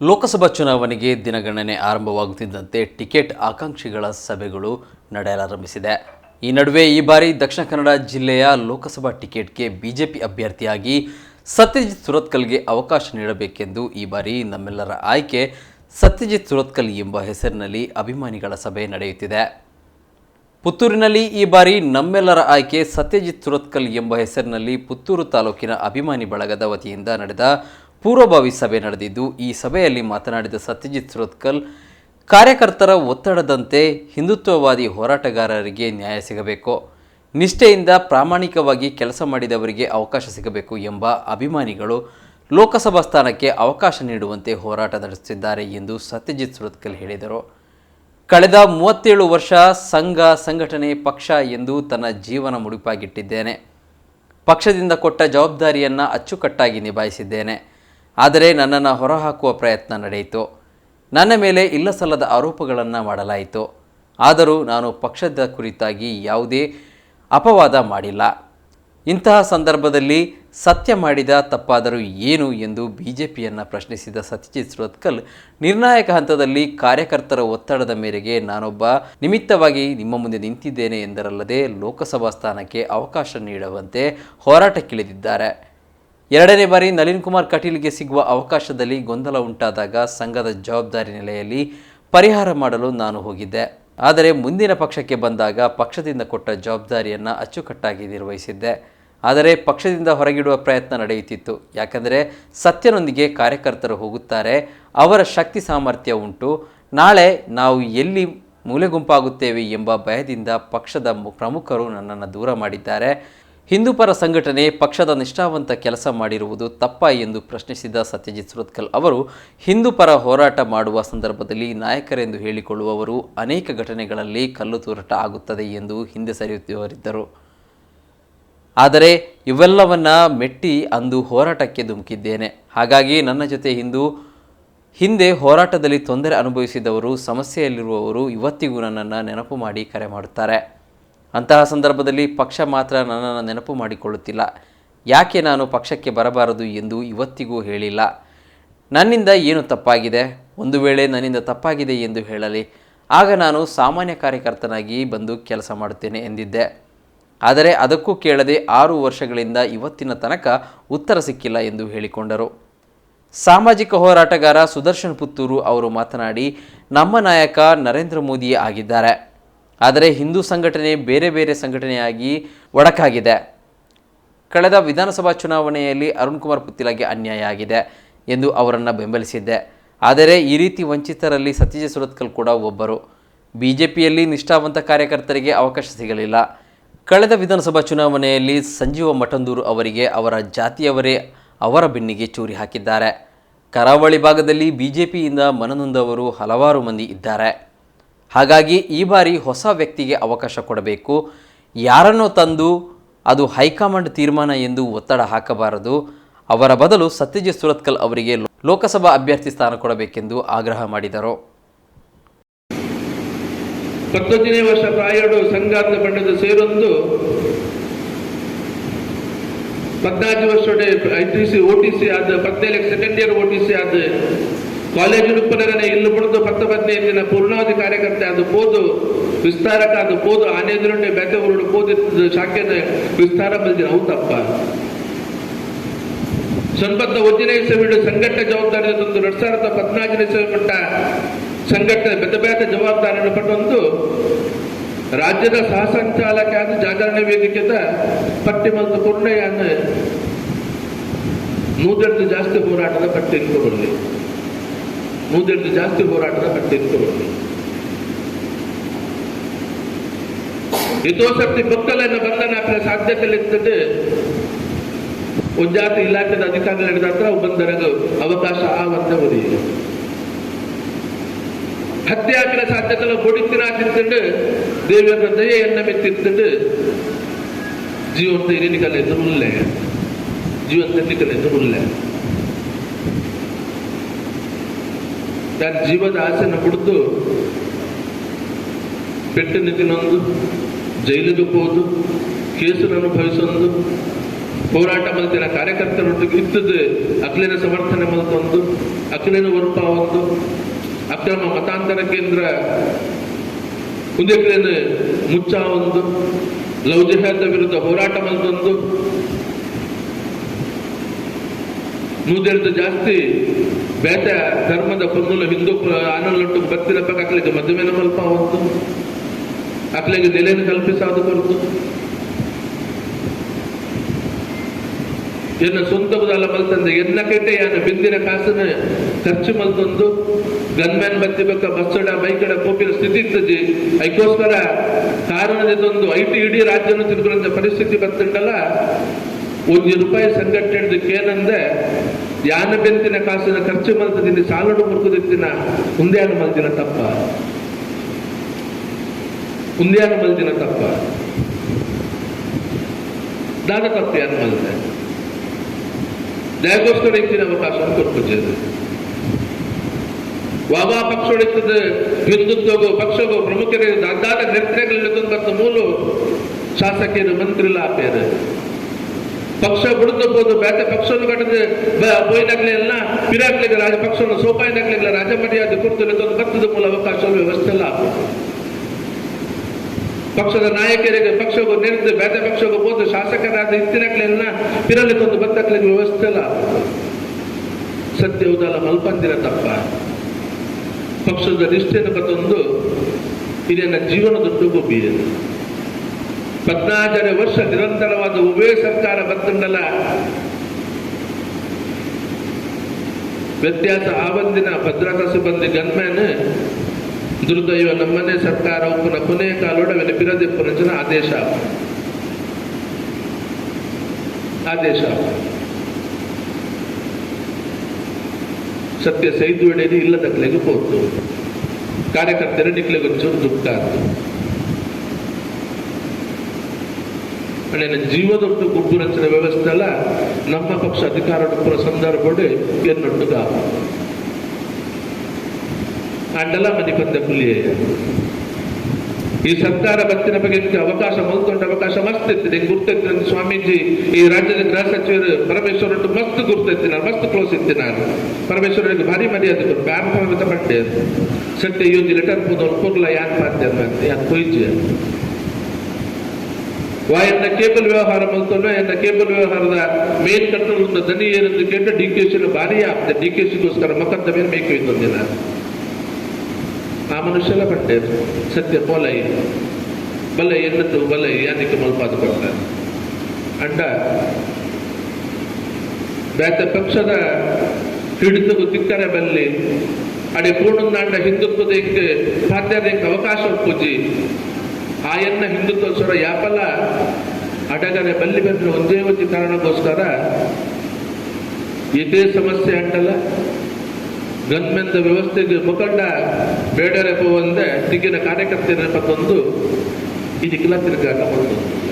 ಲೋಕಸಭಾ ಚುನಾವಣೆಗೆ ದಿನಗಣನೆ ಆರಂಭವಾಗುತ್ತಿದ್ದಂತೆ ಟಿಕೆಟ್ ಆಕಾಂಕ್ಷಿಗಳ ಸಭೆಗಳು ನಡೆಯಲಾರಂಭಿಸಿದೆ. ಈ ನಡುವೆ ಈ ಬಾರಿ ದಕ್ಷಿಣ ಕನ್ನಡ ಜಿಲ್ಲೆಯ ಲೋಕಸಭಾ ಟಿಕೆಟ್ಗೆ ಬಿಜೆಪಿ ಅಭ್ಯರ್ಥಿಯಾಗಿ ಸತ್ಯಜಿತ್ ಸುರತ್ಕಲ್ಗೆ ಅವಕಾಶ ನೀಡಬೇಕೆಂದು ಈ ಬಾರಿ ನಮ್ಮೆಲ್ಲರ ಆಯ್ಕೆ ಸತ್ಯಜಿತ್ ಸುರತ್ಕಲ್ ಎಂಬ ಹೆಸರಿನಲ್ಲಿ ಅಭಿಮಾನಿಗಳ ಸಭೆ ನಡೆಯುತ್ತಿದೆ. ಪುತ್ತೂರಿನಲ್ಲಿ ಈ ಬಾರಿ ನಮ್ಮೆಲ್ಲರ ಆಯ್ಕೆ ಸತ್ಯಜಿತ್ ಸುರತ್ಕಲ್ ಎಂಬ ಹೆಸರಿನಲ್ಲಿ ಪುತ್ತೂರು ತಾಲೂಕಿನ ಅಭಿಮಾನಿ ಬಳಗದ ವತಿಯಿಂದ ನಡೆದ ಪೂರ್ವಭಾವಿ ಸಭೆ ನಡೆದಿದ್ದು, ಈ ಸಭೆಯಲ್ಲಿ ಮಾತನಾಡಿದ ಸತ್ಯಜಿತ್ ಸುರತ್ಕಲ್ ಕಾರ್ಯಕರ್ತರ ಒತ್ತಡದಂತೆ ಹಿಂದುತ್ವವಾದಿ ಹೋರಾಟಗಾರರಿಗೆ ನ್ಯಾಯ ಸಿಗಬೇಕು, ನಿಷ್ಠೆಯಿಂದ ಪ್ರಾಮಾಣಿಕವಾಗಿ ಕೆಲಸ ಮಾಡಿದವರಿಗೆ ಅವಕಾಶ ಸಿಗಬೇಕು ಎಂಬ ಅಭಿಮಾನಿಗಳು ಲೋಕಸಭಾ ಸ್ಥಾನಕ್ಕೆ ಅವಕಾಶ ನೀಡುವಂತೆ ಹೋರಾಟ ನಡೆಸುತ್ತಿದ್ದಾರೆ ಎಂದು ಸತ್ಯಜಿತ್ ಸುರತ್ಕಲ್ ಹೇಳಿದರು. ಕಳೆದ ಮೂವತ್ತೇಳು ವರ್ಷ ಸಂಘ, ಸಂಘಟನೆ, ಪಕ್ಷ ಎಂದು ತನ್ನ ಜೀವನ ಮುಡಿಪಾಗಿಟ್ಟಿದ್ದೇನೆ. ಪಕ್ಷದಿಂದ ಕೊಟ್ಟ ಜವಾಬ್ದಾರಿಯನ್ನು ಅಚ್ಚುಕಟ್ಟಾಗಿ ನಿಭಾಯಿಸಿದ್ದೇನೆ. ಆದರೆ ನನ್ನನ್ನು ಹೊರಹಾಕುವ ಪ್ರಯತ್ನ ನಡೆಯಿತು. ನನ್ನ ಮೇಲೆ ಇಲ್ಲಸಲ್ಲದ ಆರೋಪಗಳನ್ನು ಮಾಡಲಾಯಿತು. ಆದರೂ ನಾನು ಪಕ್ಷದ ಕುರಿತಾಗಿ ಯಾವುದೇ ಅಪವಾದ ಮಾಡಿಲ್ಲ. ಇಂತಹ ಸಂದರ್ಭದಲ್ಲಿ ಸತ್ಯ ಮಾಡಿದ ತಪ್ಪಾದರೂ ಏನು ಎಂದು ಬಿಜೆಪಿಯನ್ನು ಪ್ರಶ್ನಿಸಿದ ಸತ್ಯಜಿತ್ ಸುರತ್ಕಲ್ ನಿರ್ಣಾಯಕ ಹಂತದಲ್ಲಿ ಕಾರ್ಯಕರ್ತರ ಒತ್ತಡದ ಮೇರೆಗೆ ನಾನೊಬ್ಬ ನಿಮಿತ್ತವಾಗಿ ನಿಮ್ಮ ಮುಂದೆ ನಿಂತಿದ್ದೇನೆ ಎಂದರಲ್ಲದೆ ಲೋಕಸಭಾ ಸ್ಥಾನಕ್ಕೆ ಅವಕಾಶ ನೀಡುವಂತೆ ಹೋರಾಟಕ್ಕಿಳಿದಿದ್ದಾರೆ. ಎರಡನೇ ಬಾರಿ ನಳಿನ್ ಕುಮಾರ್ ಕಟೀಲ್ಗೆ ಸಿಗುವ ಅವಕಾಶದಲ್ಲಿ ಗೊಂದಲ ಉಂಟಾದಾಗ ಸಂಘದ ಜವಾಬ್ದಾರಿ ನೆಲೆಯಲ್ಲಿ ಪರಿಹಾರ ಮಾಡಲು ನಾನು ಹೋಗಿದ್ದೆ. ಆದರೆ ಮುಂದಿನ ಪಕ್ಷಕ್ಕೆ ಬಂದಾಗ ಪಕ್ಷದಿಂದ ಕೊಟ್ಟ ಜವಾಬ್ದಾರಿಯನ್ನು ಅಚ್ಚುಕಟ್ಟಾಗಿ ನಿರ್ವಹಿಸಿದ್ದೆ. ಆದರೆ ಪಕ್ಷದಿಂದ ಹೊರಗಿಡುವ ಪ್ರಯತ್ನ ನಡೆಯುತ್ತಿತ್ತು. ಯಾಕಂದರೆ ಸತ್ಯನೊಂದಿಗೆ ಕಾರ್ಯಕರ್ತರು ಹೋಗುತ್ತಾರೆ, ಅವರ ಶಕ್ತಿ ಸಾಮರ್ಥ್ಯ ಉಂಟು. ನಾಳೆ ನಾವು ಎಲ್ಲಿ ಮೂಲೆಗುಂಪಾಗುತ್ತೇವೆ ಎಂಬ ಭಯದಿಂದ ಪಕ್ಷದ ಪ್ರಮುಖರು ನನ್ನನ್ನು ದೂರ ಮಾಡಿದ್ದಾರೆ. ಹಿಂದೂಪರ ಸಂಘಟನೆ ಪಕ್ಷದ ನಿಷ್ಠಾವಂತ ಕೆಲಸ ಮಾಡಿರುವುದು ತಪ್ಪ ಎಂದು ಪ್ರಶ್ನಿಸಿದ ಸತ್ಯಜಿತ್ ಸುರತ್ಕಲ್ ಅವರು ಹಿಂದೂಪರ ಹೋರಾಟ ಮಾಡುವ ಸಂದರ್ಭದಲ್ಲಿ ನಾಯಕರೆಂದು ಹೇಳಿಕೊಳ್ಳುವವರು ಅನೇಕ ಘಟನೆಗಳಲ್ಲಿ ಕಲ್ಲು ತೂರಾಟ ಆಗುತ್ತದೆ ಎಂದು ಹಿಂದೆ ಸರಿಯುತ್ತಿದ್ದರು ಆದರೆ ಇವೆಲ್ಲವನ್ನ ಮೆಟ್ಟಿ ಅಂದು ಹೋರಾಟಕ್ಕೆ ಧುಮುಕಿದ್ದೇನೆ. ಹಾಗಾಗಿ ನನ್ನ ಜೊತೆ ಹಿಂದೂ, ಹಿಂದೆ ಹೋರಾಟದಲ್ಲಿ ತೊಂದರೆ ಅನುಭವಿಸಿದವರು, ಸಮಸ್ಯೆಯಲ್ಲಿರುವವರು ಇವತ್ತಿಗೂ ನನ್ನನ್ನು ನೆನಪು ಮಾಡಿ ಕರೆ ಮಾಡುತ್ತಾರೆ. ಅಂತಹ ಸಂದರ್ಭದಲ್ಲಿ ಪಕ್ಷ ಮಾತ್ರ ನನ್ನನ್ನು ನೆನಪು ಮಾಡಿಕೊಳ್ಳುತ್ತಿಲ್ಲ. ಯಾಕೆ ನಾನು ಪಕ್ಷಕ್ಕೆ ಬರಬಾರದು ಎಂದು ಇವತ್ತಿಗೂ ಹೇಳಿಲ್ಲ. ನನ್ನಿಂದ ಏನು ತಪ್ಪಾಗಿದೆ? ಒಂದು ವೇಳೆ ನನ್ನಿಂದ ತಪ್ಪಾಗಿದೆ ಎಂದು ಹೇಳಲಿ. ಆಗ ನಾನು ಸಾಮಾನ್ಯ ಕಾರ್ಯಕರ್ತನಾಗಿ ಬಂದು ಕೆಲಸ ಮಾಡುತ್ತೇನೆ ಎಂದಿದ್ದೆ. ಆದರೆ ಅದಕ್ಕೂ ಕೇಳದೆ ಆರು ವರ್ಷಗಳಿಂದ ಇವತ್ತಿನ ತನಕ ಉತ್ತರ ಸಿಕ್ಕಿಲ್ಲ ಎಂದು ಹೇಳಿಕೊಂಡರು. ಸಾಮಾಜಿಕ ಹೋರಾಟಗಾರ ಸುದರ್ಶನ್ ಪುತ್ತೂರು ಅವರು ಮಾತನಾಡಿ, ನಮ್ಮ ನಾಯಕ ನರೇಂದ್ರ ಮೋದಿ ಆಗಿದ್ದಾರೆ. ಆದರೆ ಹಿಂದೂ ಸಂಘಟನೆ ಬೇರೆ ಬೇರೆ ಸಂಘಟನೆಯಾಗಿ ಒಡಕಾಗಿದೆ. ಕಳೆದ ವಿಧಾನಸಭಾ ಚುನಾವಣೆಯಲ್ಲಿ ಅರುಣ್ ಕುಮಾರ್ ಪುತ್ತಿಲಗೆ ಅನ್ಯಾಯ ಆಗಿದೆ ಎಂದು ಅವರನ್ನು ಬೆಂಬಲಿಸಿದ್ದೆ. ಆದರೆ ಈ ರೀತಿ ವಂಚಿತರಲ್ಲಿ ಸತೀಜ ಸುರತ್ಕಲ್ ಕೂಡ ಒಬ್ಬರು. ಬಿ ಜೆ ಪಿಯಲ್ಲಿ ನಿಷ್ಠಾವಂತ ಕಾರ್ಯಕರ್ತರಿಗೆ ಅವಕಾಶ ಸಿಗಲಿಲ್ಲ. ಕಳೆದ ವಿಧಾನಸಭಾ ಚುನಾವಣೆಯಲ್ಲಿ ಸಂಜೀವ ಮಠಂದೂರು ಅವರಿಗೆ ಅವರ ಜಾತಿಯವರೇ ಅವರ ಬೆನ್ನಿಗೆ ಚೂರಿ ಹಾಕಿದ್ದಾರೆ. ಕರಾವಳಿ ಭಾಗದಲ್ಲಿ ಬಿ ಜೆ ಪಿಯಿಂದ ಮನನೊಂದವರು ಹಲವಾರು ಮಂದಿ ಇದ್ದಾರೆ. ಹಾಗಾಗಿ ಈ ಬಾರಿ ಹೊಸ ವ್ಯಕ್ತಿಗೆ ಅವಕಾಶ ಕೊಡಬೇಕು. ಯಾರನ್ನು ತಂದು ಅದು ಹೈಕಮಾಂಡ್ ತೀರ್ಮಾನ ಎಂದು ಒತ್ತಡ ಹಾಕಬಾರದು. ಅವರ ಬದಲು ಸತ್ಯಜಿತ್ ಸುರತ್ಕಲ್ ಅವರಿಗೆ ಲೋಕಸಭಾ ಅಭ್ಯರ್ಥಿ ಸ್ಥಾನ ಕೊಡಬೇಕೆಂದು ಆಗ್ರಹ ಮಾಡಿದರು. ಪತ್ತೊಂದನೇ ವರ್ಷ ಪ್ರಾಯಡು ಸಂಘಾತ ಬಣ್ಣದ ಸೇರೊಂದು ಪದ್ನಾಲ್ಕು ವರ್ಷ I T C, O T C ಆದ second year O T C ಆದ ಕಾಲೇಜು ಉಪ್ಪನರನೆ ಇಲ್ಲಿ ಬಿಡ್ದು ಪತ್ತ ಪದ್ನೈದು ಪೂರ್ಣಾವಧಿ ಕಾರ್ಯಕರ್ತೆ ಅದು ಪೋದು, ವಿಸ್ತಾರಕ ಅದು ಪೋದು ಆನೆದುರುಂಡೆ ಬೆತೆ ಉರುಡು ಪೋದಿತ್ತು ಶಾಖೆನ ವಿಸ್ತಾರ ಬಂದಿನ ಅವು ತಪ್ಪ. ಸಂಬಂಧ ಒಂದನೇ ಸವಿಡು ಸಂಘಟನೆ ಜವಾಬ್ದಾರಿ ಎರಡ್ ಸಾವಿರದ ಪದ್ನಾಲ್ಕನೇ ಸವಿ ಪಟ್ಟ ಸಂಘಟನೆ ಬೆದ್ದ ಬೇತ ಜವಾಬ್ದಾರಿಯನ್ನು ಪಟ್ಟೊಂದು ರಾಜ್ಯದ ಸಹ ಸಂಚಾಲಕ ಆದ ಜಾಗರಣೆ ವೇದಿಕೆದ ಪಟ್ಟಿ ಮತ್ತು ಪೂರ್ಣೆಯನ್ನು ನೂದೆರಡು ಜಾಸ್ತಿ ಹೋರಾಟದ ಪಟ್ಟಿ ಇಟ್ಕೊಳ್ಳಿ ನೂದೆರಡು ಜಾಸ್ತಿ ಹೋರಾಟದ ಪಟ್ಟಿ ಇಟ್ಕೊಳ್ಳಿ ಹಿತೋಸಕ್ತಿ ಮಕ್ಕಳನ್ನು ಬಂಧನ ಸಾಧ್ಯತೆಗಳಿರ್ತದೆ ಉಜ್ಜಾತಿ ಇಲಾಖೆದ ಅಧಿಕಾರಿಗಳು ಹತ್ರ ಬಂದರಗ ಅವಕಾಶ ಆವಂತ ಒದಗಿದೆ ಹತ್ಯೆ ಆಗಿನ ಸಾಧ್ಯತೆಗಳು ಬೊಡಿತಿನ ತಿಂತಂಡು ದೇವರ ದಯೆಯನ್ನ ಮೆತ್ತಿರ್ತಂಡು ಜೀವಂತ ಇರಿನಿಕಲ್ ಎದುರುಲ್ಲೆ ಜೀವಂತ ಎನ್ನಿಕಲ್ ಎದುರುಲ್ಲೆ ತನ್ನ ಜೀವದ ಆಸೆಯನ್ನು ಕುಡಿದು ಪೆಟ್ಟು ತಿನ್ನೊಂದು ಜೈಲಿಗೆ ಹೋದು, ಕೇಸನ್ನು ಅನುಭವಿಸೊಂದು, ಹೋರಾಟ ಮಲ್ತಿನ ಕಾರ್ಯಕರ್ತರೊಟ್ಟಿಗೆ ಇದ್ದದ್ದು ಅಖಿಲಿನ ಸಮರ್ಥನೆ ಮಲ್ತೊಂದು ಅಖಿಲಿನ ವರ್ಪ ಒಂದು, ಅಕ್ರಮ ಮತಾಂತರ ಕೇಂದ್ರ ಉದ್ಯಕಲಿನ ಮುಚ್ಚ ಒಂದು, ಲವ್ ಜಿಹಾದ ವಿರುದ್ಧ ಹೋರಾಟ ಮಲ್ತೊಂದು ನೂದೆರಡು ಜಾಸ್ತಿ. ಬೇಟ ಧರ್ಮದ ಪನ್ನುಲು ಹಿಂದೂ ಆನಲ್ಲೊಟ್ಟು ಬರ್ತಿರಪ್ಪ ಅಕ್ಲಿಗೆ ಮದುವೆನ ಮಲ್ಪ ಹೊತ್ತು. ಅಕ್ಲಿಗೆ ನೆಲೆಯನ್ನು ಕಲ್ಪಿಸಾದು ಕೊರತು ಎನ್ನ ಸ್ವಂತ ಬದಲ ಮಲ್ತಂದೆ, ಎನ್ನ ಕೆಟ್ಟ ಯಾನ ಬಿಂದಿನ ಕಾಸನ ಖರ್ಚು ಮಲ್ತಂದು, ಗನ್ಮ್ಯಾನ್ ಬತ್ತಿ ಬಕ್ಕ ಬಸ್ಸಡ, ಬೈಕಡ ಕೋಪಿನ ಸ್ಥಿತಿ ಇರ್ತದೆ ಅದಕ್ಕೋಸ್ಕರ ಕಾರಣದಿಂದ ಐ ಟಿ ಇಡೀ ರಾಜ್ಯನ ತಿರುಗುವಂತ ಪರಿಸ್ಥಿತಿ ಬತ್ತುಂಡಲ್ಲ ಒಂದು ರೂಪಾಯಿ ಸಂಘಟನೆ ಯಾನ ಬೆಂತಿನ ಕಾಸಿನ ಖರ್ಚು ಮಲ್ತದಿಂದ ಸಾಲಡು ಮುರುಕುದಿತ್ತಿನ ಮುಂದ್ಯಾನ ಮಲ್ದಿನ ತಪ್ಪ. ಮುಂದ್ಯಾನ ಮಲ್ದಿನ ತಪ್ಪ. ದಾನ ತಪ್ಪ ಯಾರು ಮಲ್ದೆ? ದಯಗೋಸ್ಕರ ಇತ್ತಿನ ಅವಕಾಶ ವಾಬಾ ಪಕ್ಷ ಉಳಿತದ ಹಿಂದುತ್ವಗೋ ಪಕ್ಷಗೋ ಪ್ರಮುಖರಿಗೆ ದಾದ ಮತ್ತು ಮೂಲ ಶಾಸಕಿಯರು ಮಂತ್ರಿಲ ಆಪೇರು ಪಕ್ಷ ಬಿಡುತ್ತ ಬೋದು ಬೇತೆ ಪಕ್ಷವನ್ನು ಕಟ್ಟದೆ ಬೋಯ್ನಾಗ್ಲಿ ಎಲ್ಲ ಪಿರಾಗ್ಲಿಗೆ ರಾಜ ಪಕ್ಷವನ್ನು ಸೋಪಾಯಿನಾಗ್ಲಿಲ್ಲ ರಾಜ ಮರ್ಯಾದೆ ಕುರಿತು ಕತ್ತದ ಮೂಲ ಅವಕಾಶ ವ್ಯವಸ್ಥೆ ಅಲ್ಲ. ಪಕ್ಷದ ನಾಯಕರಿಗೆ ಪಕ್ಷಗೂ ನಿಂತು ಬೇತೆ ಪಕ್ಷಗೂ ಹೋದ ಶಾಸಕರಾದ ಇತ್ತಿನಕ್ಲೆಲ್ಲ ಪಿರಲಿ ತಂದು ಬತ್ತಕ್ಲಿಗೆ ವ್ಯವಸ್ಥೆ ಅಲ್ಲ. ಸತ್ಯ ಉದಾಲ ಮಲ್ಪಂದಿರ ತಪ್ಪ. ಪಕ್ಷದ ನಿಷ್ಠೆಯನ್ನು ಕತ್ತೊಂದು ಇದನ್ನ ಜೀವನದೊಟ್ಟು ಗೊಬ್ಬಿದೆ ಪದ್ನಾಲ್ಕನೇ ವರ್ಷ ನಿರಂತರವಾದ ಉಭಯ ಸರ್ಕಾರ ಬತ್ತಂಡಲ್ಲ ವ್ಯತ್ಯಾಸ ಆವಂದಿನ ಭದ್ರತಾ ಸಿಬ್ಬಂದಿ ಗನ್ಮ್ಯಾನ್ ದುರ್ದೈವ ನಮ್ಮನೆ ಸರ್ಕಾರ ಉಪ್ಪನ ಕೊನೆಯ ಕಾಲೋಡವೆನ ಪಿರದಿಪ್ಪನ ಆದೇಶ. ಆದೇಶ. ಸತ್ಯ ಸೈದ್ವಡೆಯಲ್ಲಿ ಇಲ್ಲದಕ್ಲೆಗೆ ಹೋತು ಕಾರ್ಯಕರ್ತರ ನಿಕ್ಲೆಗೊಂಚೂರು ದುಃಖ ಆಯ್ತು ಅಣ್ಣ ಜೀವದೊಟ್ಟು ಗುಂಪು ರಚನೆ ವ್ಯವಸ್ಥೆ ಅಲ್ಲ ನಮ್ಮ ಪಕ್ಷ ಅಧಿಕಾರ ಪುರ ಸಂದರ್ಭಡೆ ಎನ್ನೊಟ್ಟುಗ ಅಂಡಲ ಮನಿ ಬಂದ ಕುಲಿಯೇ ಈ ಸರ್ಕಾರ ಬತ್ತಿನ ಬಗ್ಗೆ ಅವಕಾಶ ಮಲ್ಕೊಂಡ ಅವಕಾಶ ಮಸ್ತ್ ಇತ್ತು ನಿಂಗೆ ಸ್ವಾಮೀಜಿ, ಈ ರಾಜ್ಯದ ಗೃಹ ಸಚಿವರು ಪರಮೇಶ್ವರ ಮಸ್ತ್ ಗುರ್ತೈತಿ ನಾನು, ಮಸ್ತ್ ಕ್ಲೋಸ್ ಇತ್ತು ನಾನು. ಪರಮೇಶ್ವರನಿಗೆ ಭಾರಿ ಮರ್ಯಾದೆ ಕೊಟ್ಟು ಬ್ಯಾಮ್ ಪಟ್ಟೆ ಸತ್ಯ ಯೋಜಿ ಲೆಟರ್ ಪೋದವ್ರು ಕೊರ್ಲ ಯಾಕೆ ಪಾತ್ಯ ಯಾಕೆ ಕೊಯ್ಜಿ ವಾಯನ್ನ ಕೇಬಲ್ ವ್ಯವಹಾರ ಮಲ್ತೊಂಡು ಎನ್ನ ಕೇಬಲ್ ವ್ಯವಹಾರದ ಮೇನ್ ಕಂಟ್ರೋಲ್ ಒಂದು ದನಿ ಏನಂದು ಕೇಟ ಡಿ ಕೆ ಸಿ ಭಾರಿ ಆಗ್ತದೆ ಡಿ ಕೆ ಸಿಗೋಸ್ಕರ ಮಕ್ಕಂದ ಮೇಲೆ ಮೇಕೆ ಇದ್ದೊಂದಿನ ಆ ಮನುಷ್ಯಲ ಪಟ್ಟೆ ಸತ್ಯ ಪೋಲೈ ಬಲ ಎನ್ನತ್ತು ಬಲ ಯಾನಿಕ್ಕೆ ಮಲ್ಪಾದು ಕೊಟ್ಟ ಅಂಡ ಬೇತ ಪಕ್ಷದ ಹಿಡಿತಗೂ ತಿಕ್ಕರೆ ಬಲ್ಲಿ ಅಡೆ ಪೂರ್ಣಂದಾಂಡ ಹಿಂದುತ್ವದಕ್ಕೆ ಸಾಧ್ಯತೆಗೆ ಅವಕಾಶ ಒಪ್ಪುಜಿ ಆಯನ್ನ ಹಿಂದುತ್ವ ಯಾಪಲ್ಲ ಅಡಗನೆ ಬಲ್ಲಿ ಬಂದ್ರೆ ಒಂದೇ ಒಂದು ಕಾರಣಕ್ಕೋಸ್ಕರ ಇದೇ ಸಮಸ್ಯೆ ಅಂಟಲ್ಲ ಗನ್ಮೆಂದ ವ್ಯವಸ್ಥೆಗೆ ಮುಖಂಡ ಬೇಡರೆ ಒಂದೇ ತಿಗ್ಗಿನ ಕಾರ್ಯಕರ್ತರ ಪತ್ತೊಂದು ಇದಕ್ಕೆಲ್ಲ ತಿರುಗಾಟ ಮಾಡೋದು